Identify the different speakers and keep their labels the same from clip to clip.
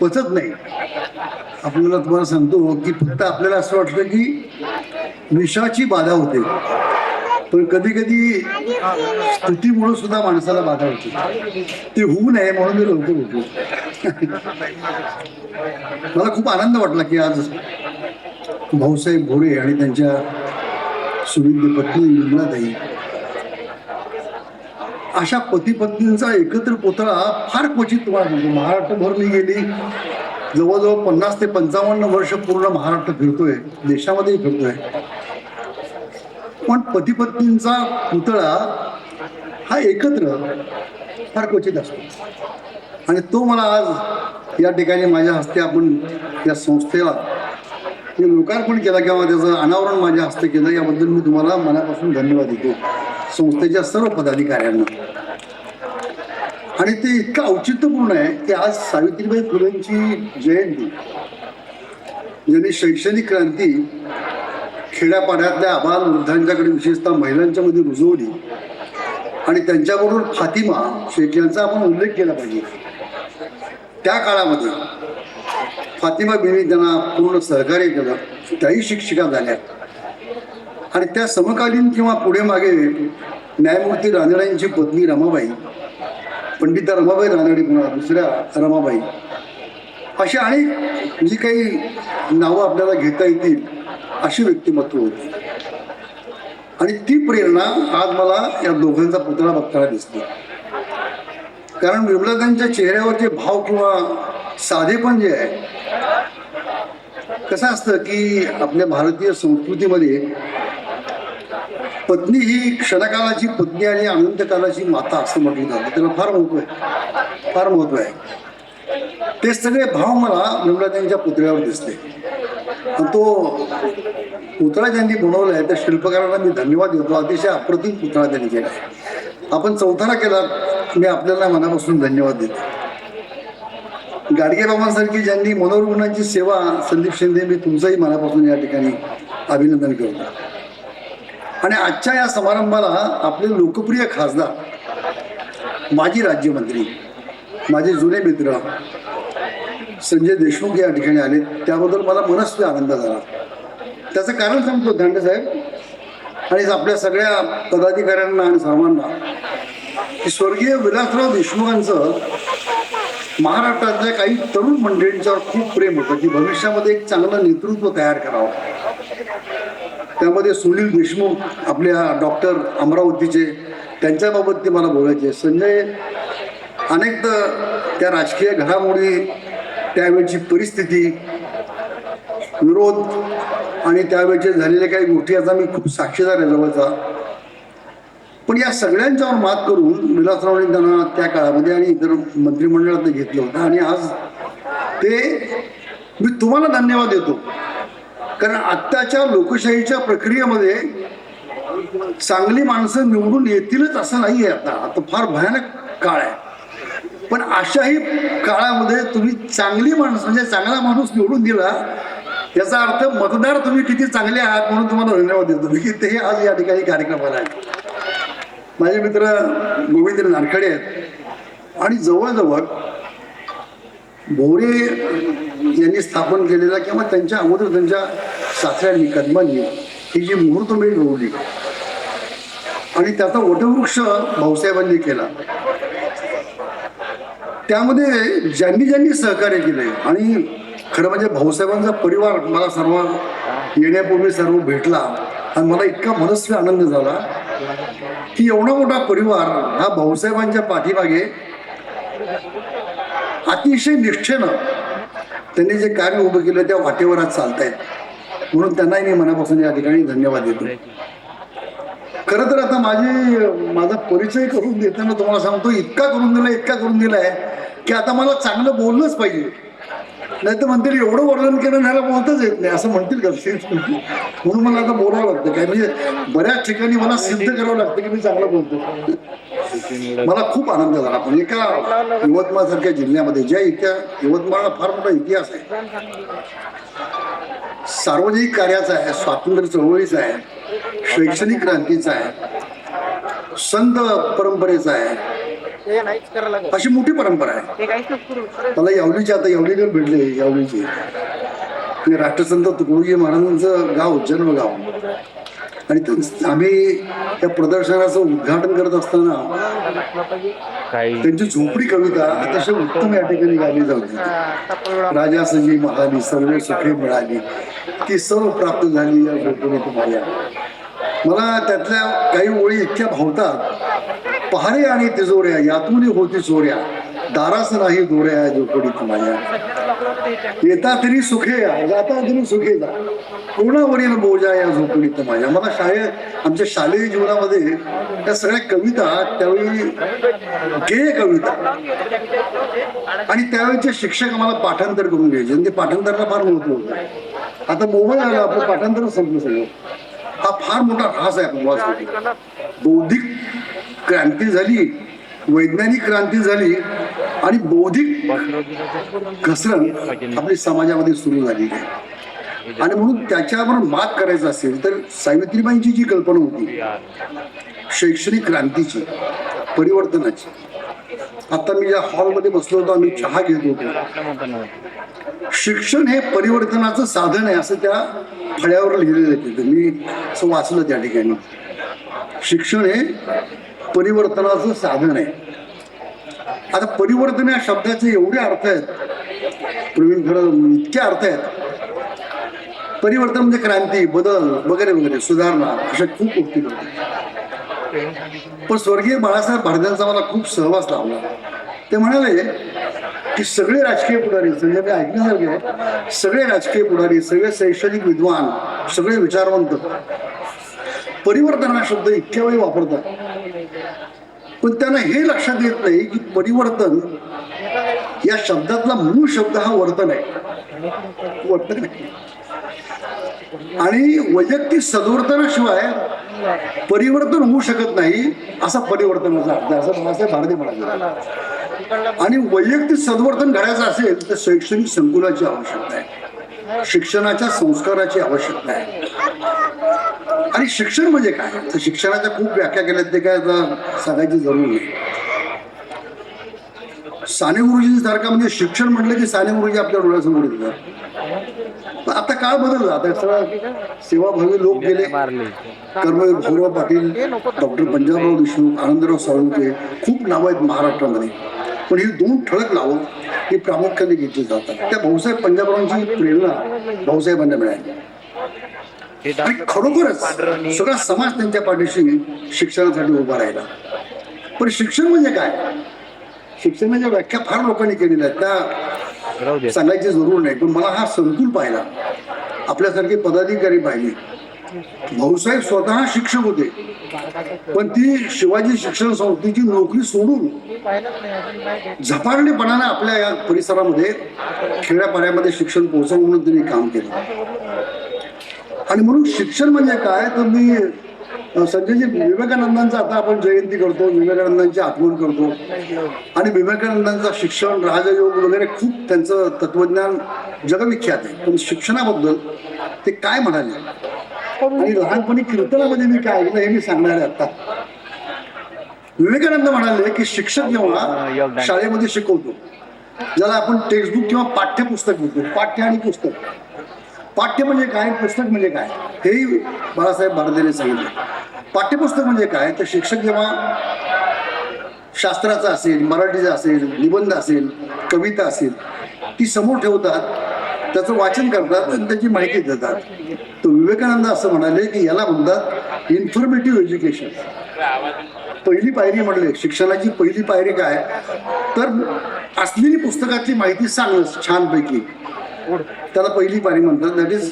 Speaker 1: पचत नाही. आपल्याला तुम्हाला सांगतो की फक्त आपल्याला असं वाटतं की विषाची बाधा होते. पण कधी कधी स्तुतीमुळे सुद्धा माणसाला बाधा होते. ते होऊ नये म्हणून मी लवकर होतो मला खूप आनंद वाटला की आज भाऊसाहेब भोरे आणि त्यांच्या सुविद्य पत्नी निर्मलाताई अशा पती पत्नींचा एकत्र पुतळा फार क्वचित म्हणजे महाराष्ट्रभर मी गेली जवळजवळ पन्नास ते पंचावन्न वर्ष पूर्ण महाराष्ट्र फिरतोय देशामध्येही फिरतोय. पण पती पत्नींचा पुतळा हा एकत्र फार क्वचित असतो. आणि तो मला आज या ठिकाणी माझ्या हस्ते आपण या संस्थेला लोकार्पण केला किंवा त्याचं अनावरण माझ्या हस्ते केलं याबद्दल मी तुम्हाला मनापासून धन्यवाद देतो. संस्थेच्या सर्व पदाधिकाऱ्यांना. आणि ते इतकं औचित्यपूर्ण आहे की आज सावित्रीबाई फुलेंची जयंती ज्यांनी शैक्षणिक क्रांती खेड्यापाड्यातल्या आबाल वृद्धांच्याकडे विशेषतः महिलांच्या मध्ये रुजवली आणि त्यांच्याबरोबर फातिमा शेख यांचा आपण उल्लेख केला पाहिजे. त्या काळामध्ये फातिमा बिनी त्यांना पूर्ण सहकार्य केलं. त्याही शिक्षिका झाल्या. आणि त्या समकालीन किंवा पुढे मागे न्यायमूर्ती रानड्यांची पत्नी रमाबाई पंडिता रमाबाई रानडे म्हणा दुसऱ्या रमाबाई अशी अनेक जी काही नावं आपल्याला घेता येतील अशी व्यक्तिमत्व होती. आणि ती प्रेरणा आज मला या दोघांचा पुतळा बघताना दिसते. कारण विमलातांच्या चेहऱ्यावरचे भाव किंवा साधेपण जे आहे कसं असतं की आपल्या भारतीय संस्कृतीमध्ये पत्नी ही क्षणकालाची पत्नी आणि अनंतकालाची माता असं म्हटलं जातं. त्याला फार महत्त्व आहे. फार महत्त्व आहे. ते सगळे भाव मला विमलातांच्या पुतळ्यावर दिसते आणि तो पुतळा ज्यांनी बनवला आहे त्या शिल्पकारांना मी धन्यवाद देतो. अतिशय अप्रतिम पुतळा त्यांनी केला आपण चौथारा केला मी आपल्याला मनापासून धन्यवाद देतो. गाडगे बाबांसारखी ज्यांनी मनोरुग्णांची सेवा संदीप शिंदे मी तुमचंही मनापासून या ठिकाणी अभिनंदन करतो. आणि आजच्या या समारंभाला आपले लोकप्रिय खासदार माजी राज्यमंत्री माझे जुने मित्र संजय देशमुख या ठिकाणी आले. त्याबद्दल मला मनस्वी आनंद झाला. त्याचं कारण सांगतो दांडे साहेब. आणि आपल्या सगळ्या पदाधिकाऱ्यांना आणि सर्वांना की स्वर्गीय विलासराव देशमुखांचं महाराष्ट्रातल्या काही तरुण मंडळींच्यावर खूप प्रेम होतं की भविष्यामध्ये एक चांगलं नेतृत्व तयार करावं. त्यामध्ये सुनील देशमुख आपल्या डॉक्टर अमरावतीचे त्यांच्याबाबत ते मला बोलायचे. संजय अनेकदा त्या राजकीय घडामोडी त्यावेळची परिस्थिती विरोध आणि त्यावेळचे झालेल्या काही गोष्टी याचा मी खूप साक्षीदार आहे जवळचा. पण या सगळ्यांच्यावर मात करून विलासरावने त्यांना त्या काळामध्ये आणि इतर मंत्रिमंडळात घेतलं होतं. आणि आज ते मी तुम्हाला धन्यवाद देतो. कारण आत्ताच्या लोकशाहीच्या प्रक्रियेमध्ये चांगली माणसं निवडून येतीलच असं नाही आहे आता. आता फार भयानक काळ आहे. पण अशाही काळामध्ये तुम्ही चांगली माणसं म्हणजे चांगला माणूस निवडून दिला याचा अर्थ मतदार तुम्ही किती चांगले आहात म्हणून तुम्हाला धन्यवाद देतो. मी की ते आज या ठिकाणी कार्यक्रमाला आहे माझे मित्र गोविंद नारखडे आहेत. आणि जवळजवळ भोरे यांनी स्थापन केलेला किंवा त्यांच्या अगोदर त्यांच्या सासऱ्यांनी कदमांनी ही जी मुहूर्तमेढ रोवली. आणि त्याचा वटवृक्ष भाऊसाहेबांनी केला. त्यामध्ये ज्यांनी ज्यांनी सहकार्य केलंय आणि खरं म्हणजे भाऊसाहेबांचा परिवार मला सर्व येण्यापूर्वी सर्व भेटला आणि मला इतका मनस्वी आनंद झाला की एवढा मोठा परिवार हा भाऊसाहेबांच्या पाठीमागे अतिशय निष्ठेनं त्यांनी जे कार्य उभं केलं त्या वाटेवर आज चालतायत म्हणून त्यांनाही मी मनापासून या ठिकाणी धन्यवाद देतो. खरं तर आता माझी माझा परिचय करून देताना तुम्हाला सांगतो इतका करून दिला इतका करून दिलाय की आता मला चांगलं बोललंच पाहिजे. नाही तर म्हणतील एवढं वर्णन केलं ह्याला बोलताच येत नाही. असं म्हणतील का? म्हणून मला आता बोलावं लागतं. काय म्हणजे बऱ्याच ठिकाणी मला सिद्ध करावं लागतं की मी चांगलं बोलतो. मला खूप आनंद झाला. पण एका यवतमाळ सारख्या जिल्ह्यामध्ये ज्या इतिहास यवतमाळला फार मोठा इतिहास आहे. सार्वजनिक कार्याचा आहे स्वातंत्र्य चळवळीचा आहे शैक्षणिक क्रांतीचा आहे संत परंपरेचा आहे. अशी मोठी परंपरा आहे. मला यावलीचे आता यावलीकर भेटले यावलीचे. राष्ट्रसंत तुकडोजी महाराजांचं गाव जन्मगाव. आणि आम्ही त्या प्रदर्शनाचं उद्घाटन करत असताना त्यांची झोपडी कविता अतिशय उत्तम या ठिकाणी गायली जाऊ राजा सजी महाली सर्व सुखे मिळाली. ती सर्व प्राप्त झाली या झोपडीत माझ्या मला त्यातल्या काही ओळी इतक्या भावतात पहारे आणि तिजोऱ्या यातून होती चोऱ्या दारास नाही दोऱ्या झोपडीत माझ्या येता तरी सुखे जाता तरी सुखे जा. कोणावरील बोजा या झोपडीत माझ्या मला शाळेत आमच्या शालेय जीवनामध्ये त्या सगळ्या कविता त्यावेळी गेय कविता. आणि त्यावेळेचे शिक्षक आम्हाला पाठांतर करून घ्यायचे आणि ते पाठांतराला फार महत्त्व होतं. आता मोबाईल आला आपलं पाठांतर संपलं सगळं. हा फार मोठा ऱ्हास आहे आपण बौद्धिक क्रांती झाली वैज्ञानिक क्रांती झाली आणि बौद्धिक घसरण आपली समाजामध्ये सुरू झाली. आहे आणि म्हणून त्याच्यावर मात करायचं असेल तर सावित्रीबाईंची जी कल्पना होती शैक्षणिक क्रांतीची परिवर्तनाची. आता मी ज्या हॉलमध्ये बसलो होतो आम्ही चहा घेत होतो. शिक्षण हे परिवर्तनाचं साधन आहे असं त्या फळ्यावर लिहिलेलं तिथं मी असं वाचलं त्या ठिकाणी. शिक्षण हे परिवर्तनाचं साधन आहे. आता परिवर्तन या शब्दाचे एवढे अर्थ आहेत. प्रवीण खरं इतके अर्थ आहेत. परिवर्तन म्हणजे क्रांती बदल वगैरे वगैरे सुधारणा अशा खूप गोष्टी करतात. पण स्वर्गीय बाळासाहेब भारद्यांचा मला खूप सहवास लावला ते म्हणाले की सगळे राजकीय पुढारी म्हणजे मी ऐकण्यासारखे सगळे राजकीय पुढारी सगळे शैक्षणिक विद्वान सगळे विचारवंत परिवर्तन हा शब्द इतक्या वेळी वापरतात. पण त्यांना हे लक्षात येत नाही की परिवर्तन या शब्दातला मूळ शब्द हा वर्तन आहे. वर्तन आहे. आणि वैयक्तिक सद्वर्तनाशिवाय परिवर्तन होऊ शकत नाही असा परिवर्तनाचा अर्थ आहे, असं बाळासाहेब भारती म्हणाले. आणि वैयक्तिक सद्वर्तन घडायचं असेल तर शैक्षणिक संकुलाची आवश्यकता आहे. शिक्षणाच्या संस्काराची आवश्यकता आहे. आणि शिक्षण म्हणजे काय? तर शिक्षणाच्या खूप व्याख्या केल्यात ते काय सांगायची जरूर नाही. साने गुरुजींसारखा म्हणजे शिक्षण म्हटलं की साने गुरुजी आपल्या डोळ्यासमोर येतात. आता काळ बदलला. आता सगळं सेवाभावी लोक गेले. कर्मवीर भाऊराव पाटील डॉक्टर पंजाबराव देशमुख आनंदराव साळुंके खूप नावं आहेत महाराष्ट्रामध्ये. पण ही दोन ठळक नावं ही प्रामुख्याने घेतली जातात. त्या भाऊसाहेब पंजाबरावांची प्रेरणा भाऊसाहेबांना मिळाली. आणि खरोखरच सगळा समाज त्यांच्या पाठीशी शिक्षणासाठी उभा राहिला. पण शिक्षण म्हणजे काय? शिक्षणाच्या व्याख्या फार लोकांनी केलेल्या आहेत. त्या सांगायची जरूर नाही पण मला हा संकुल पाहिला. आपल्यासारखे पदाधिकारी पाहिले. भाऊसाहेब स्वतः शिक्षक होते. पण ती शिवाजी शिक्षण संस्थेची नोकरी सोडून झपाटलेपणाने आपल्या या परिसरामध्ये खेड्यापाड्यामध्ये शिक्षण पोहोचवून म्हणून त्यांनी काम केलं. आणि म्हणून शिक्षण म्हणजे काय? तर मी संजयजी विवेकानंदांचा आता आपण जयंती करतो विवेकानंदांची आठवण करतो. आणि विवेकानंदांचं शिक्षण राजयोग वगैरे खूप त्यांचं तत्वज्ञान जगविख्यात आहे. पण शिक्षणाबद्दल ते काय म्हणाले? आणि लहानपणी कीर्तनामध्ये मी काय ऐकलं हे मी सांगणार आहे आता विवेकानंद म्हणाले की शिक्षक जेव्हा शाळेमध्ये शिकवतो ज्याला आपण टेक्स्टबुक किंवा पाठ्यपुस्तक म्हणतो पाठ्य आणि पुस्तक पाठ्य म्हणजे काय पुस्तक म्हणजे काय हेही बाळासाहेब भारदेने सांगितलं. पाठ्यपुस्तक म्हणजे काय तर शिक्षक जेव्हा शास्त्राचा असेल मराठीचा असेल निबंध असेल कविता असेल ती समोर ठेवतात त्याचं वाचन करतात आणि त्याची माहिती देतात. तर विवेकानंद असं म्हणाले की याला म्हणतात इन्फॉर्मेटिव्ह एज्युकेशन पहिली पायरी म्हणले शिक्षणाची पहिली पायरी काय? तर असलेली पुस्तकातली माहिती सांगणं छानपैकी. त्याला पहिली पाणी म्हणतात दॅट इज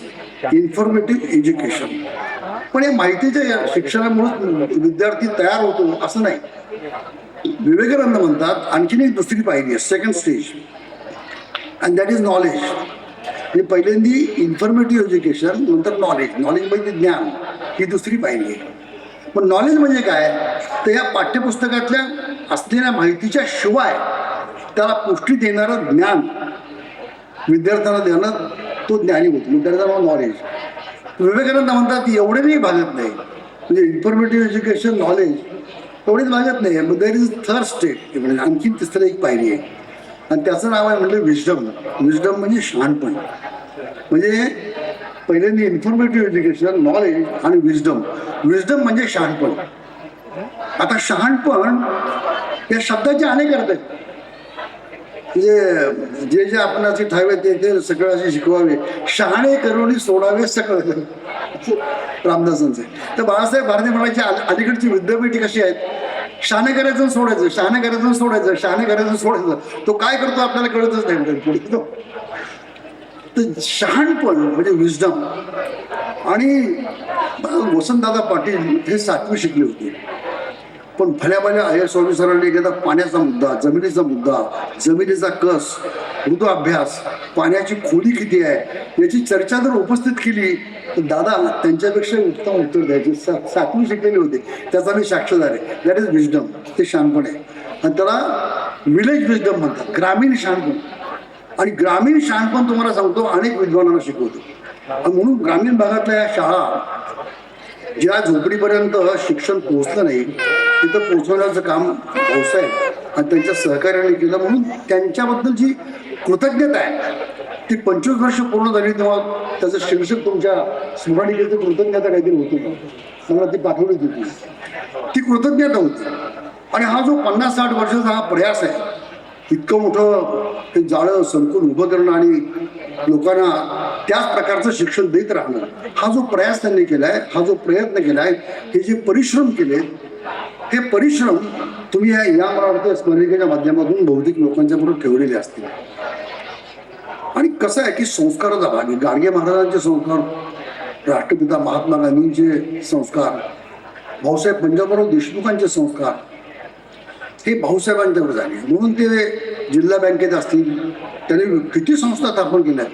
Speaker 1: इन्फॉर्मेटिव्ह एज्युकेशन पण या माहितीच्या या शिक्षणामुळे विद्यार्थी तयार होतो असं नाही. विवेकानंद म्हणतात आणखीन एक दुसरी पायरी आहे second stage and that is knowledge म्हणजे पहिल्यांदी इन्फॉर्मेटिव्ह एज्युकेशन नंतर नॉलेज नॉलेज म्हणजे ज्ञान. ही दुसरी पायरी आहे. पण नॉलेज म्हणजे काय? तर या पाठ्यपुस्तकातल्या असलेल्या माहितीच्या शिवाय त्याला पुष्टी देणारं ज्ञान विद्यार्थ्यांना देणं तो ज्ञानी होतो. विद्यार्थ्यांना नॉलेज विवेकानंद म्हणतात एवढे नाही भागत नाही. म्हणजे इन्फॉर्मेटिव्ह एज्युकेशन नॉलेज एवढीच भागत नाही. मग देर इज थर्ड स्टेट म्हणजे आणखीन तिसरं एक पायरी आहे. आणि त्याचं नाव आहे म्हणजे विजडम विजडम म्हणजे शहाणपण. म्हणजे पहिल्यांदा इन्फॉर्मेटिव्ह एज्युकेशन नॉलेज आणि विजडम विजडम म्हणजे शहाणपण. आता शहाणपण या शब्दाचे अनेक अर्थ आहेत. जे जे जे आपण असे ठावे ते ते सगळं असे शिकवावे. शहाणे करून सोडावे सगळं. रामदासांचे. तर बाळासाहेब भारती म्हणायचे अलीकडची विद्यापीठ कशी आहेत? शहाणे करायचं सोडायचं. शहाणे करायचं सोडायचं. शहाणे करायचं सोडायचं. तो काय करतो आपल्याला कळतच नाही पुढे तो तर शहाणपण म्हणजे विजडम आणि वसंतदादा पाटील हे सातवी शिकले होते. पण भल्या भल्या आय एस ऑफिसरांनी एखादा पाण्याचा मुद्दा जमिनीचा मुद्दा जमिनीचा कस मृदू अभ्यास पाण्याची खोली किती आहे याची चर्चा जर उपस्थित केली तर दादा त्यांच्यापेक्षा उत्तम उत्तर द्यायचे. सा सातवी शिकलेले होते. त्याचा मी साक्षीदार आहे दॅट इज विजडम ते शहाणपण आहे. आणि त्याला विलेज विजडम म्हणतात. ग्रामीण शहाणपण आणि ग्रामीण शहाणपण तुम्हाला सांगतो अनेक विद्वानांना शिकवतो. म्हणून ग्रामीण भागातल्या या शाळा ज्या झोपडीपर्यंत शिक्षण पोहोचलं नाही तिथं पोहोचवण्याचं काम भाऊसाहेब आणि त्यांच्या सहकार्याने केलं. म्हणून त्यांच्याबद्दल जी कृतज्ञता आहे ती पंचवीस वर्ष पूर्ण झाली तेव्हा त्याचं शीर्षक तुमच्या स्मरणिकेचं कृतज्ञता काहीतरी होती. मला ती पाठवली होती. ती कृतज्ञता होती. आणि हा जो पन्नास साठ वर्षाचा हा प्रयास आहे इतकं मोठं ते जाळं संकुल उभं करणं आणि लोकांना त्याच प्रकारचं शिक्षण देत राहणं हा जो प्रयास त्यांनी केलाय हा जो प्रयत्न केलाय हे जे परिश्रम केले हे परिश्रम तुम्ही या या मला वाटतं स्मरणिकेच्या माध्यमातून बहुतेक लोकांच्या पुढे ठेवलेले असतील. आणि कसं आहे की संस्काराचा भाग आहे. गाडगे महाराजांचे संस्कार राष्ट्रपिता महात्मा गांधींचे संस्कार भाऊसाहेब पंजाबराव देशमुखांचे संस्कार हे भाऊसाहेबांच्यावर झाले. म्हणून ते जिल्हा बँकेत असतील त्यांनी किती संस्था स्थापन केल्यात?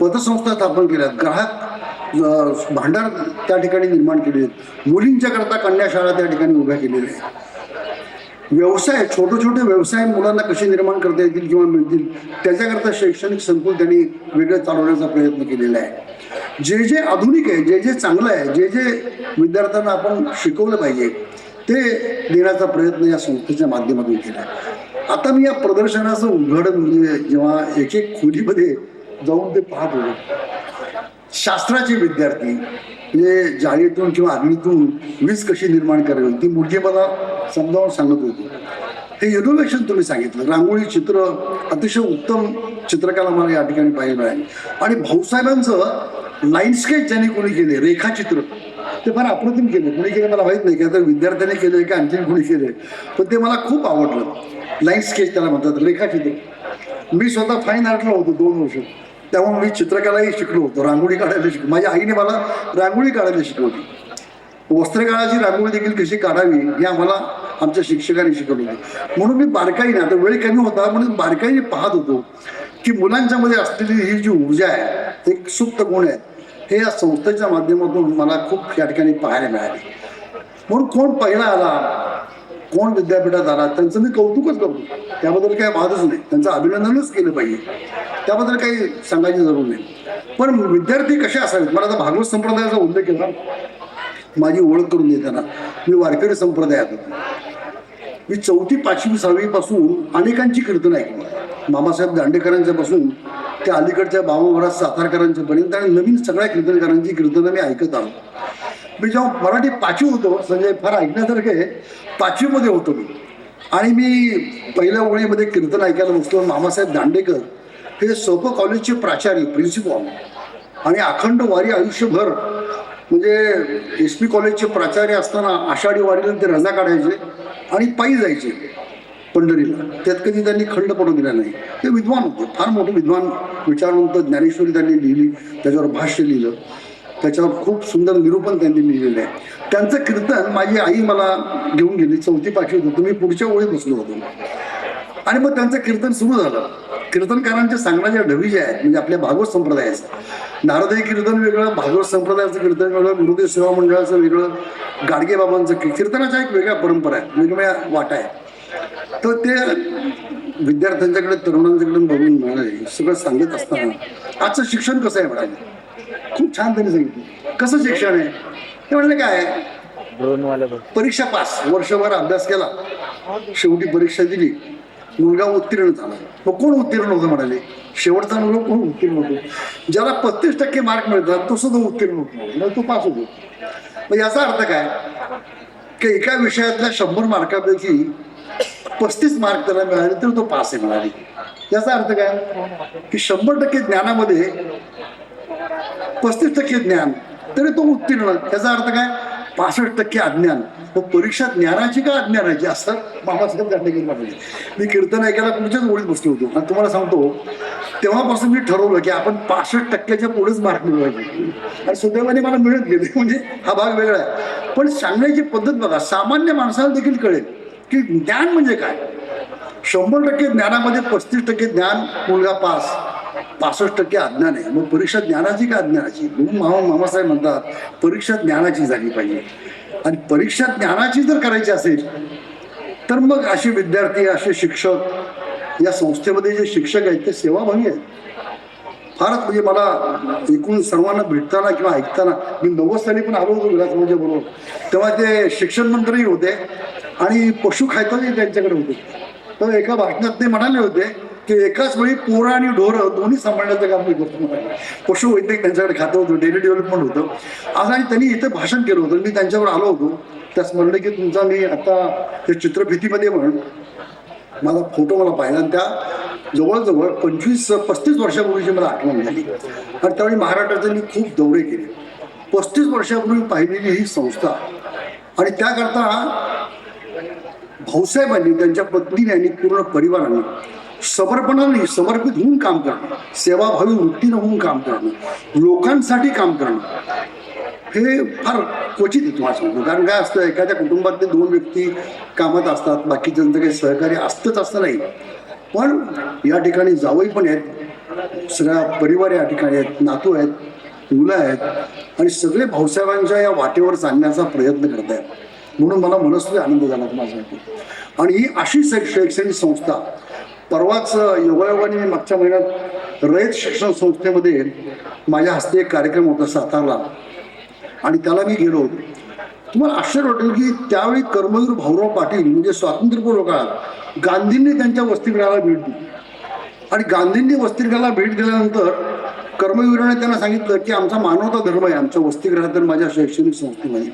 Speaker 1: पतसंस्था स्थापन केल्यात. ग्राहक भांडार त्या ठिकाणी निर्माण केले आहेत. मुलींच्या करता कन्याशाळा त्या ठिकाणी उभ्या केलेल्या आहेत. व्यवसाय छोटे छोटे व्यवसाय मुलांना कसे निर्माण करता येतील किंवा मिळतील त्याच्याकरता शैक्षणिक संकुल त्यांनी वेगळं चालवण्याचा प्रयत्न केलेला आहे. जे जे आधुनिक आहे जे जे चांगलं आहे जे जे विद्यार्थ्यांना आपण शिकवलं पाहिजे ते देण्याचा प्रयत्न या संस्थेच्या माध्यमातून केला आहे. आता मी या प्रदर्शनाचं उद्घाटन म्हणजे जेव्हा एक एक खोलीमध्ये जाऊन ते पाहत होतो शास्त्राचे विद्यार्थी म्हणजे जाळीतून किंवा अग्नीतून वीज कशी निर्माण करावी ती मुलगी मला समजावून सांगत होती. हे इनोव्हेशन तुम्ही सांगितलं. रांगोळी चित्र अतिशय उत्तम चित्रकला मला या ठिकाणी पाहिलं आहे आणि भाऊसाहेबांचं लाईनस्केच ज्यांनी कोणी केले रेखाचित्र ते फार अप्रतिम केले. कोणी केले मला माहीत नाही की आता विद्यार्थ्यांनी केले की आणखी कोणी केले. पण ते मला खूप आवडलं. लाईन स्केच त्याला म्हणतात रेखाचित्र. मी स्वतः फाईन आर्टला होतो दोन वर्ष. त्यामुळे मी चित्रकलाही शिकलो होतो रांगोळी काढायला शिकलो. माझ्या आईने मला रांगोळी काढायला शिकवली. वस्त्रकाळाची रांगोळी देखील कशी काढावी हे आम्हाला आमच्या शिक्षकांनी शिकवलं होतं म्हणून मी बारकाईने आता वेळ कमी होता म्हणून बारकाईने पाहत होतो की मुलांच्या मध्ये असलेली ही जी ऊर्जा आहे एक सुप्त गुण आहे हे या संस्थेच्या माध्यमातून मला खूप या ठिकाणी पाहायला मिळाले. म्हणून कोण पहिला आला कोण विद्यापीठात आला त्यांचं मी कौतुकच करतो. त्याबद्दल काही वादच नाही. त्यांचं अभिनंदनच केलं पाहिजे. त्याबद्दल काही सांगायची जरूर नाही. पण विद्यार्थी कसे असावेत? मला आता भागवत संप्रदायाचा उल्लेख केला माझी ओळख करून देताना. मी वारकरी संप्रदायात होतो. मी चौथी पाचवी सहावी पासून अनेकांची कीर्तन ऐकली. मामासाहेब दांडेकरांच्या पासून ते अलीकडच्या बाबा महाराज सातारकरांच्या पर्यंत आणि नवीन सगळ्या कीर्तनकारांची कीर्तनं मी ऐकत आलो. मी जेव्हा मराठी पाचवी होतो संजय फार ऐकण्यासारखं आहे पाचवीमध्ये होतो मी. आणि मी पहिल्या ओळीमध्ये कीर्तन ऐकायला बसलो मामासाहेब दांडेकर हे सोपं कॉलेजचे प्राचार्य प्रिन्सिपॉल आणि अखंड वारी आयुष्यभर म्हणजे एस पी कॉलेजचे प्राचार्य असताना आषाढी वारीला ते रजा काढायचे आणि पायी जायचे पंढरीला. त्यात कधी त्यांनी खंड पडून दिला नाही. ते विद्वान होते फार मोठे विद्वान. विचारवंत ज्ञानेश्वरी त्यांनी लिहिली त्याच्यावर भाष्य लिहिलं. त्याच्यावर खूप सुंदर निरूपण त्यांनी लिहिलेलं आहे. त्यांचं कीर्तन माझी आई मला घेऊन गेली चौथी पाचवी होतो. मी पुढच्या ओळीत बसलो होतो. आणि मग त्यांचं कीर्तन सुरू झालं. कीर्तनकारांच्या सांगण्याच्या ढवी ज्या आहेत म्हणजे आपल्या भागवत संप्रदायाचं. नारदय कीर्तन वेगळं भागवत संप्रदायाचं कीर्तन वेगळं गुरुदेव सेवा मंडळाचं वेगळं गाडगे बाबांचं की- कीर्तनाच्या एक वेगळ्या परंपरा आहे वेगवेगळ्या वाटा आहे तर ते विद्यार्थ्यांच्याकडे तरुणांच्याकडे बघून म्हणाले सगळं सांगत असताना आजचं शिक्षण कसं आहे म्हणाले खूप छान त्यांनी सांगितलं. कसं शिक्षण आहे? ते म्हणले काय परीक्षा पास. वर्षभर अभ्यास केला. शेवटी परीक्षा दिली. मुलगा उत्तीर्ण झाला. मग कोण उत्तीर्ण होतं म्हणाले? शेवटचा मुलगा कोण उत्तीर्ण होतो? ज्याला पस्तीस टक्के मार्क मिळतात तो सुद्धा उत्तीर्ण होतो. मग तो पास होतो. मग याचा अर्थ काय? की एका विषयातल्या शंभर मार्कापैकी पस्तीस मार्क त्याला मिळाले तर तो पास आहे म्हणाले. याचा अर्थ काय? की शंभर टक्के ज्ञानामध्ये पस्तीस टक्के ज्ञान तरी तो उत्तीर्ण त्याचा अर्थ काय? पासष्ट टक्के अज्ञान. मग परीक्षा ज्ञानाची का अज्ञानाची असं बाबासाहेब गांधींनी पाहिजे मी कीर्तन ऐकायला पुढच्याच ओळीत बसलो होतो. आणि तुम्हाला सांगतो तेव्हापासून मी ठरवलं की आपण पासष्ट टक्क्याच्या पुढेच मार्क मिळवायचे. आणि सुदैवाने मला मिळत गेले. म्हणजे हा भाग वेगळा आहे. पण सांगण्याची पद्धत बघा. सामान्य माणसाला देखील कळेल की ज्ञान म्हणजे काय? शंभर टक्के ज्ञानामध्ये पस्तीस टक्के ज्ञान मुलगा पास. पासष्ट टक्के अज्ञान आहे. मग परीक्षा ज्ञानाची का अज्ञानाची? म्हणून मामा मामासाहेब म्हणतात परीक्षा ज्ञानाची झाली पाहिजे. आणि परीक्षा ज्ञानाची जर करायची असेल तर मग असे विद्यार्थी असे शिक्षक या संस्थेमध्ये जे शिक्षक आहेत ते सेवाभावी आहेत. फारच म्हणजे मला एकूण सर्वांना भेटताना किंवा ऐकताना मी नव्वद साली पण आलो होतो म्हणजे बरोबर. तेव्हा ते शिक्षण मंत्री होते आणि पशु खायताही त्यांच्याकडे होते. तर एका भाषणात ते म्हणाले होते की एकाच वेळी पोरं आणि ढोरं दोन्ही सांभाळण्याचं काम मी करतो पशुवैद्यक त्यांच्याकडे खातं होतं डेली डेव्हलपमेंट होतं. आज आणि त्यांनी इथं भाषण केलं होतं मी त्यांच्यावर आलो होतो. त्या म्हणलं की तुमचा मी आता ते चित्रफितीमध्ये म्हणून माझा फोटो मला पाहिला आणि त्या जवळजवळ पंचवीस पस्तीस वर्षापूर्वीची मला आठवण झाली. आणि त्यावेळी महाराष्ट्राचे मी खूप दौरे केले. पस्तीस वर्षापूर्वी पाहिलेली ही संस्था आणि त्याकरता भाऊसाहेबांनी त्यांच्या पत्नीने आणि पूर्ण परिवाराने समर्पणाने समर्पित होऊन काम करणं सेवाभावी वृत्तीनं होऊन काम करणं लोकांसाठी काम करणं हे फार क्वचित येतो सांगतो कारण काय असतं एखाद्या कुटुंबातले दोन व्यक्ती कामात असतात बाकी जनता काही सहकार्य असतंच असतं नाही. पण या ठिकाणी जावई पण आहेत सगळ्या परिवार या ठिकाणी आहेत नातू आहेत मुलं आहेत आणि सगळे भाऊसाहेबांच्या या वाटेवर चालण्याचा प्रयत्न करत आहेत. म्हणून मला मनस्वी आनंद झाला माझ्यासाठी. आणि ही अशी शैक्षणिक संस्था परवाच योगायोगाने मी मागच्या महिन्यात रयत शिक्षण संस्थेमध्ये माझ्या हस्ते एक कार्यक्रम होता सातारला. आणि त्याला मी गेलो होतो. तुम्हाला आश्चर्य वाटेल की त्यावेळी कर्मवीर भाऊराव पाटील म्हणजे स्वातंत्र्यपूर्व काळात गांधींनी त्यांच्या वसतिगृहाला भेट दिली. आणि गांधींनी वसतिगृहाला भेट दिल्यानंतर कर्मवीराने त्यांना सांगितलं की आमचा मानवता धर्म आहे आमच्या वसतिगृहात माझ्या शैक्षणिक संस्थेमध्ये.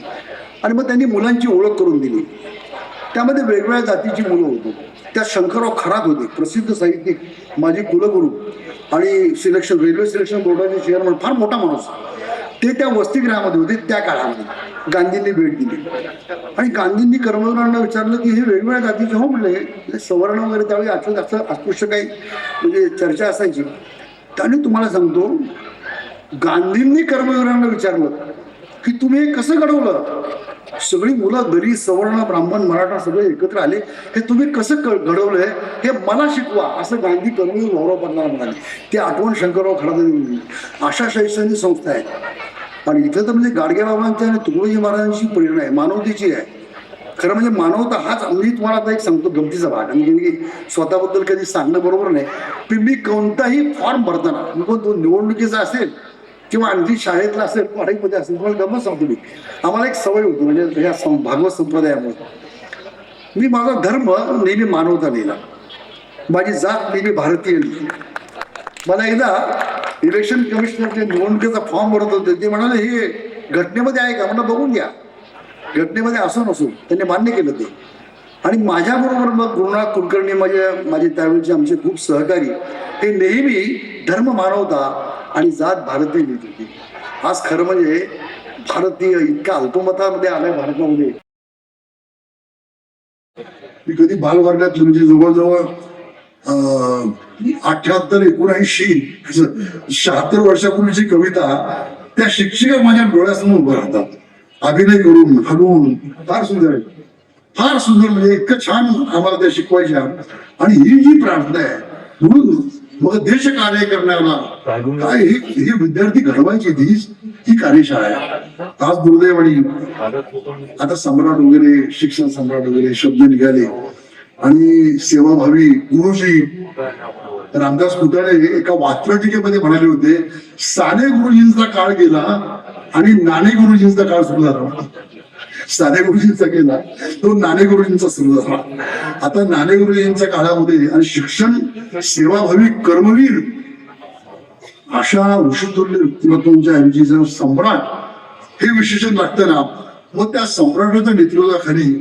Speaker 1: आणि मग त्यांनी मुलांची ओळख करून दिली. त्यामध्ये वेगवेगळ्या जातीची मुलं होती. त्या शंकरराव खरात होते प्रसिद्ध साहित्यिक माझे कुलगुरू आणि सिलेक्शन रेल्वे सिलेक्शन बोर्डाचे चेअरमन फार मोठा माणूस. ते त्या वसतिगृहामध्ये होते त्या काळामध्ये. गांधींनी भेट दिली. आणि गांधींनी कर्मवीरांना विचारलं की हे वेगवेगळ्या जातीचे हो म्हणले सवर्ण वगैरे त्यावेळी असं असं अस्पृश्य काही म्हणजे चर्चा असायची. त्याने तुम्हाला सांगतो गांधींनी कर्मवीरांना विचारलं की तुम्ही हे कसं घडवलं? सगळी मुलं दरी सवर्ण ब्राह्मण मराठा सगळे एकत्र आले. हे तुम्ही कसं घडवलंय? हे मला शिकवा असं गांधी कर्मवीर गौरव पडणार म्हणाले. ते आठवण शंकरराव खडा अशा शैक्षणिक संस्था आहेत आणि इथं तर म्हणजे गाडगेबाबांची आणि तुकडोजी महाराजांची प्रेरणा आहे मानवतेची आहे. खरं म्हणजे मानवता हाच मी तुम्हाला आता एक सांगतो गमतीचा भाग. आणि की स्वतःबद्दल कधी सांगणं बरोबर नाही. पण मी कोणताही फॉर्म भरताना मग तो निवडणुकीचा असेल किंवा आणखी शाळेतला असेल कॉलेजमध्ये असेल तुम्हाला गमत सांगतो मी. आम्हाला एक सवय होती म्हणजे ह्या सं- भागवत संप्रदायामुळे. मी माझा धर्म नेहमी मानवता लिहिला माझी जात नेहमी भारतीय लिहिली मला एकदा इलेक्शन कमिशनरचे निवडणुकीचा फॉर्म भरत होते ते म्हणाले हे घटनेमध्ये आहे का? म्हणलं बघून घ्या. घटनेमध्ये असो नसून त्यांनी मान्य केलं ते. आणि माझ्याबरोबर मग गुरुनाथ कुलकर्णी माझे माझे त्यावेळेचे आमचे खूप सहकारी हे नेहमी धर्म मानवता आणि जात भारतीय लिहित होती आज खरं म्हणजे भारतीय इतका अल्पमतामध्ये आलाय भारतामध्ये. मी कधी बालवर्गात म्हणजे जवळजवळ अठ्याहत्तर एकोणऐंशी शहात्तर वर्षापूर्वीची कविता त्या शिक्षिका माझ्या डोळ्यासमोर उभं राहतात. अभिनय करून हलवून फार सुंदर आहे. फार सुंदर म्हणजे इतकं छान आम्हाला त्या शिकवायच्या. आणि ही जी प्रार्थना आहे म्हणून मग देश कार्य करण्याला काय ही ही विद्यार्थी घडवायची ती ही कार्यशाळा आहे. आज दुर्दैव आणि आता सम्राट वगैरे शिक्षण सम्राट वगैरे शब्द निघाले. आणि सेवाभावी गुरुजी रामदास कुटाळे एका वात्रटिकेमध्ये म्हणाले होते साने गुरुजींचा काळ गेला आणि नाणे गुरुजींचा काळ सुरू झाला. साने गुरुजींचा केला. तो नाणे गुरुजींचा सुरू झाला. आता नाणे गुरुजींच्या काळामध्ये आणि शिक्षण सेवाभावी कर्मवीर अशा ऋषितुल्य व्यक्तिमत्वांच्या ऐवजी जर सम्राट हे विशेषण लागतं ना मग त्या सम्राटाच्या नेतृत्वाखाली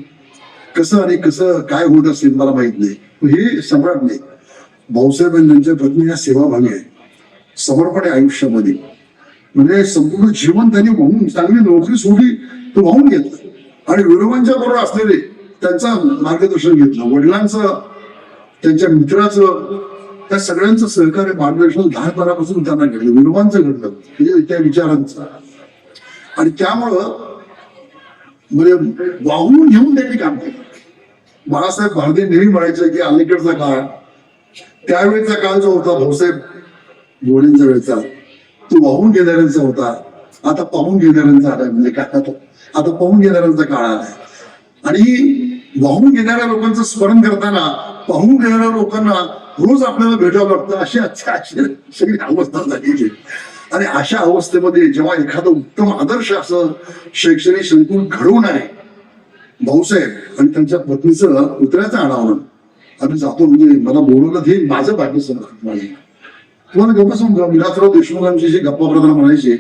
Speaker 1: कसं आणि कसं काय होत असेल मला माहीत नाही. हे सम्राट नाही भाऊसाहेब आणि त्यांच्या पत्नी या सेवाभावी आहे समर्पण आहे आयुष्यामध्ये. म्हणजे संपूर्ण जीवन त्यांनी वाहून चांगली नोकरी सोडली तो वाहून घेतला. आणि विरोबांच्या बरोबर असलेले त्यांचा मार्गदर्शन घेतलं वडिलांचं त्यांच्या मित्राचं त्या सगळ्यांचं सहकार्य मार्गदर्शन लहानपणापासून त्यांना घडलं विरोबांचं घडलं म्हणजे त्या विचारांचं. आणि त्यामुळं म्हणजे वाहून घेऊन त्यांनी काम केलं. बाळासाहेब भारदे नेहमी म्हणायचे की अलीकडचा काळ त्यावेळेचा काळ जो होता भाऊसाहेब गोळींच्या वेळचा. तो वाहून घेणाऱ्यांचा होता. आता पाहून घेणाऱ्यांचा आलाय म्हणजे काय आता आता पाहून घेणाऱ्यांचा काळ आलाय आणि वाहून घेणाऱ्या लोकांचं स्मरण करताना पाहून घेणाऱ्या लोकांना रोज आपल्याला भेटावं लागतं अशी अशी सगळी अवस्था झालेली आणि अशा अवस्थेमध्ये जेव्हा एखादं उत्तम आदर्श असं शैक्षणिक संकुल घडवून आहे भाऊसाहेब आणि त्यांच्या पत्नीचं पुतळ्याचं अनावरण आम्ही जातो म्हणजे मला बोलवलं हे माझं भाग्य समजत नाही तुम्हाला गप्पा समजा विलासराव देशमुखांची जी गप्पा प्रधान म्हणायचे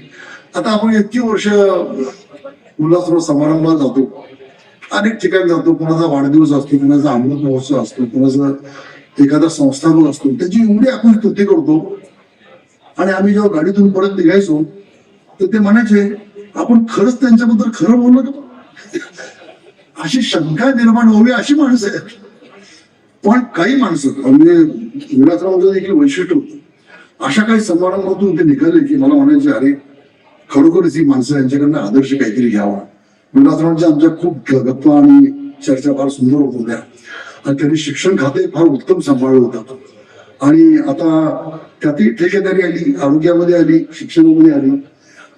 Speaker 1: आता आपण इतकी वर्ष उल्हासराव समारंभाला जातो. अनेक ठिकाणी जातो. कोणाचा वाढदिवस असतो कोणाचा अमृत महोत्सव असतो कोणाचा एखादा संस्थापक असतो. त्याची एवढी आपण स्तुती करतो. आणि आम्ही जेव्हा गाडीतून परत निघायचो तर ते म्हणायचे आपण खरंच त्यांच्याबद्दल खरं बोललो का? अशी शंका निर्माण व्हावी अशी माणसं आहेत. पण काही माणसं म्हणजे विलासरावांचं देखील वैशिष्ट्य होतं. अशा काही समारंभातून ते निघाले की मला म्हणायचे अरे खरोखरच ही माणसं यांच्याकडनं आदर्श काहीतरी घ्यावा. विलासरावांच्या आमच्या खूप ग- गप्पा आणि चर्चा फार सुंदर होत होत्या. आणि त्यांनी शिक्षण खाते फार उत्तम सांभाळलं होतं आणि आता त्यातही ठेकेदारी आली आरोग्यामध्ये आली शिक्षणामध्ये आली.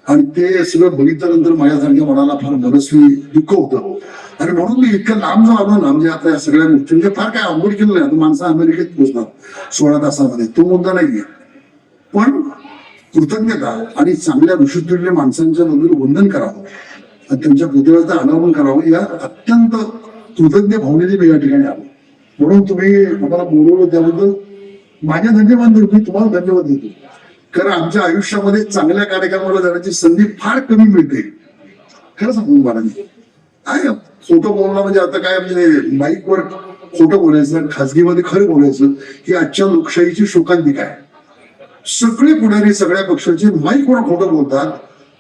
Speaker 1: आणि ते सगळं बघितल्यानंतर माझ्यासारख्या मनाला फार मनस्वी दुःख होतं. आणि म्हणून मी इतकं लांब जो आलो ना म्हणजे आता या सगळ्या गोष्टी म्हणजे फार काय अवघड केलं नाही. आता माणसं अमेरिकेत पोहोचतात सोळा तासामध्ये. तो मुद्दा नाहीये. पण कृतज्ञता आणि चांगल्या ऋषितुल्य माणसांच्या बद्दल वंदन करावं. आणि त्यांच्या पुतळ्याचं अनावरण करावं. या अत्यंत कृतज्ञ भावनेने मी या ठिकाणी आलो. म्हणून तुम्ही आम्हाला बोलवलं त्याबद्दल माझे धन्यवाद देऊ मी तुम्हाला धन्यवाद देतो. कारण आमच्या आयुष्यामध्ये चांगल्या कार्यक्रमाला जाण्याची संधी फार कमी मिळते. खरं सांगू मला काय खोटं बोलणं म्हणजे आता काय म्हणजे माईकवर खोटं बोलायचं खाजगीमध्ये खरं बोलायचं ही आजच्या लोकशाहीची शोकांतिका आहे. सगळे पुढारी सगळ्या पक्षाचे माईकवर खोटं बोलतात?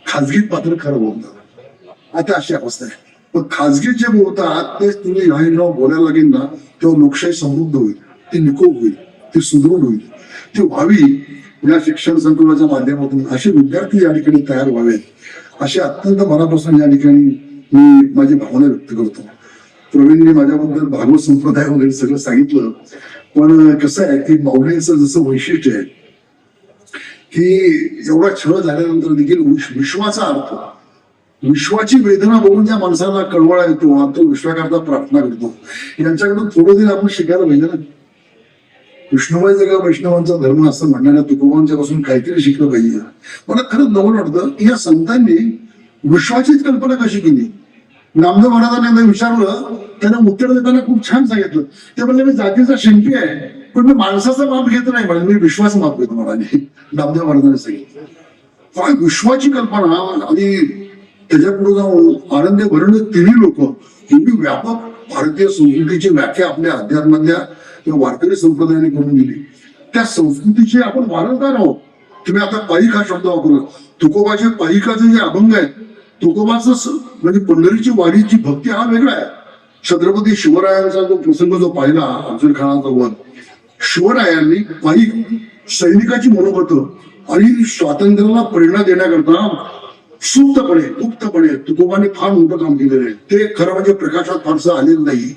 Speaker 1: खाजगीत मात्र खरं बोलतात. आता अशी अवस्था आहे. पण खाजगीत जे बोलतात तेच तुम्ही ह्या बोलायला लागेल ना तेव्हा लोकशाही समृद्ध होईल. ती निकोप होईल. ती सुदृढ होईल. ती व्हावी. या शिक्षण संकुलाच्या माध्यमातून असे विद्यार्थी या ठिकाणी तयार व्हावेत. असे अत्यंत मनापासून या ठिकाणी मी माझी भावना व्यक्त करतो. प्रवीणने माझ्याबद्दल भागवत संप्रदाय वगैरे सगळं सांगितलं. पण कसं आहे की माऊलींचं जसं वैशिष्ट्य आहे की एवढा छळ झाल्यानंतर देखील विश्वाचा अर्थ विश्वाची वेदना बघून ज्या माणसाला कळवळा येतो तो विश्वाकरता प्रार्थना करतो. यांच्याकडून थोडं दिन आपण शिकायला पाहिजे ना विष्णुबाई जगा वैष्णवांचा धर्म असं म्हणणाऱ्या तुकोबांच्या पासून काहीतरी शिकलं पाहिजे. मला खरंच नवल वाटतं या संतांनी विश्वाचीच कल्पना कशी केली? नामदेव महाराजांनी विचारलं त्यांना उत्तर देताना खूप छान सांगितलं. ते म्हणले मी जातीचा शिल्पी आहे. पण मी माणसाचं माप घेत नाही म्हणजे मी विश्वास माप घेतो म्हणाले. नामदेव महाराजांनी सांगितलं विश्वाची कल्पना आणि त्याच्या पुढे जाऊन आनंद भरण तिन्ही लोक एवढी व्यापक भारतीय संस्कृतीची व्याख्या आपल्या अध्यात्मातल्या किंवा वारकरी संप्रदायाने करून दिली त्या संस्कृतीचे आपण वारसदार आहोत. तुम्ही आता पायिका हा शब्द वापरला. तुकोबाचे पायिकाचे जे अभंग आहेत तुकोबाचं म्हणजे पंढरीची वारीची भक्ती हा वेगळा आहे. छत्रपती शिवरायांचा जो प्रसंग जो पाहिला अफजल खानाचा वध शिवरायांनी काही सैनिकाची मनोगत आणि स्वातंत्र्याला प्रेरणा देण्याकरता सुप्तपणे गुप्तपणे तुकोबाने फार मोठं काम केलेलं आहे. ते खरं म्हणजे प्रकाशात फारसं आलेलं नाही.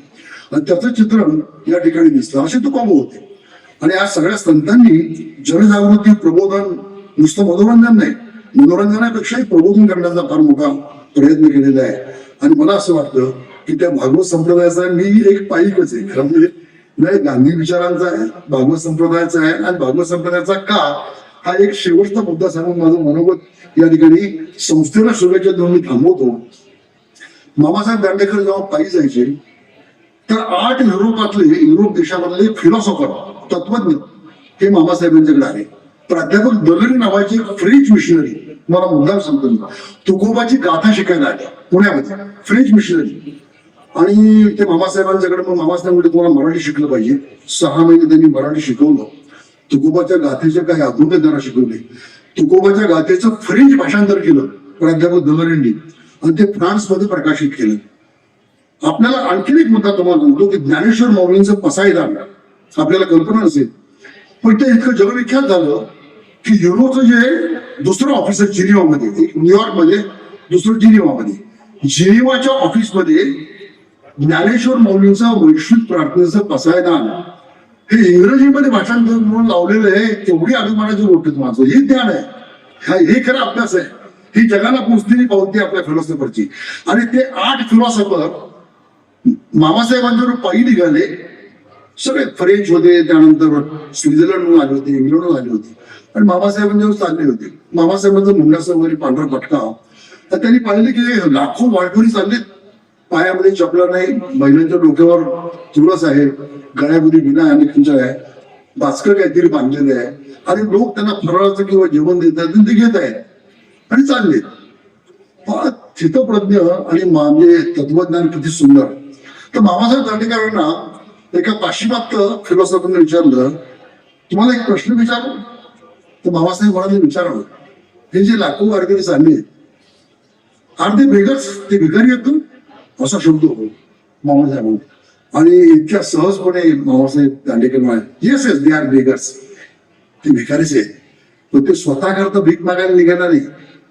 Speaker 1: आणि त्याचं चित्रण या ठिकाणी दिसतं. असे तुकोबा होते. आणि या सगळ्या संतांनी जनजागृती प्रबोधन नुसतं मनोरंजन नाही. मनोरंजनापेक्षाही प्रबोधन करण्याचा फार मोठा प्रयत्न केलेला आहे. आणि मला असं वाटतं की त्या भागवत संप्रदायाचा मी एक पायिकच आहे खरं म्हणजे नाही गांधी विचारांचा आहे भागवत संप्रदायाचा आहे आणि भागवत संप्रदायाचा का? हा एक शेवटचा मुद्दा सांगून माझं मनोगत या ठिकाणी संस्थेला शुभेच्छा देऊन मी थांबवतो. मामासाहेब दांडेकर जेव्हा पायी जायचे तर आठ युरोपातले युरोप देशामधले फिलॉसॉफर तत्वज्ञ हे मामासाहेबांच्याकडे आले. प्राध्यापक दलरी नावाची एक फ्रेंच मिशनरी मला मुद्दा सांगतो तुकोबाची गाथा शिकायला आली पुण्यामध्ये. फ्रेंच मिशनरी आणि ते मामासाहेबांच्याकडे मग मामासाहेब म्हणजे तुम्हाला मराठी शिकलं पाहिजे. सहा महिने त्यांनी मराठी शिकवलं. तुकोबाच्या गाथेचे काही अभंग त्यांना शिकवले तुकोबाच्या गाथेचं फ्रेंच भाषांतर केलं. प्राध्यापक दलरींनी आणि ते फ्रान्समध्ये प्रकाशित केलं. आपल्याला आणखीन एक मुद्दा तुम्हाला सांगतो की ज्ञानेश्वर माऊलींचं पसायदान आपल्याला कल्पना नसेल पण ते इतकं जगविख्यात झालं की युरोचं जे दुसरं ऑफिस आहे जिनिवामध्ये एक न्यूयॉर्कमध्ये दुसरं जिनिवामध्ये. जिनिवाच्या ऑफिसमध्ये ज्ञानेश्वर माऊलींचा वैश्विक प्रार्थनेचं पसायदान हे इंग्रजीमध्ये भाषांतर म्हणून लावलेलं आहे तेवढी अभिमानाची गोष्ट आहे माझं. हे ज्ञान आहे. हे खरं अभ्यास आहे. ही जगाला पोचलेली पावती आपल्या फिलॉसॉफरची आणि ते आठ फिलॉसॉफर मामासाहेबांच्यावर पायी निघाले. सगळे फ्रेंच होते त्यानंतर स्वित्झर्लंडहून आले होते इंग्लंडहून आले होते. आणि मामासाहेबांच्यावर चालले होते. मामासाहेबांचा मुंडासा वगैरे पांढरा पटका तर त्यांनी पाहिले की लाखो वाळखोरी चालले पायामध्ये चपला नाही महिलांच्या डोक्यावर तुळस आहे गळ्यामध्ये विना आणि खंचा आहे भास्कर काहीतरी बांधलेले आहे. आणि लोक त्यांना फराळाचं किंवा जेवण देत आहेत ते घेत आहेत. आणि चालले. स्थितप्रज्ञ आणि म्हणजे तत्वज्ञान किती सुंदर. तर मामासाहेब दांडेकरांना एका पाश्चिमात्य फिलॉसॉफरने विचारलं तुम्हाला एक प्रश्न विचारू? तर मामासाहेब म्हणाले विचारावं. हे जे लाखो वारकरी चालले अर्धे ते ते भिकारी येतो असा शब्द होतो मामासाहेब आणि इतक्या सहजपणे मामासाहेब दांडेकर म्हणाले yes yes they are beggars ते भिकारीच आहेत. पण ते स्वतःकरता भीक मागायला निघाला नाही.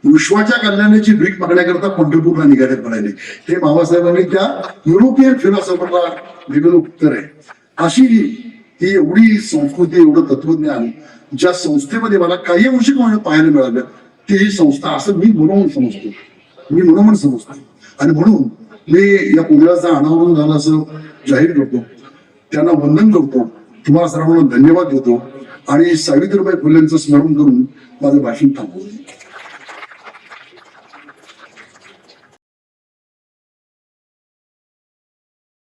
Speaker 1: विश्वाच्या कल्याणाची भीक मागण्याकरता पंढरपूरला निघाले म्हणाले. हे बाबासाहेबांनी त्या युरोपियन फिलॉसॉफरला दिलेलं उत्तर आहे. अशी ही एवढी संस्कृती एवढं तत्वज्ञान ज्या संस्थेमध्ये मला काही अंशी कोणी पाहायला मिळालं ती ही संस्था असं मी म्हणून समजतो. मी म्हणून समजतो. आणि म्हणून मी या पुतळ्याचं अनावरण झालं असं जाहीर करतो. त्यांना वंदन करतो. तुम्हाला सर्वांना धन्यवाद देतो. आणि सावित्रीबाई फुलेंचं स्मरण करून माझं भाषण थांबवतो.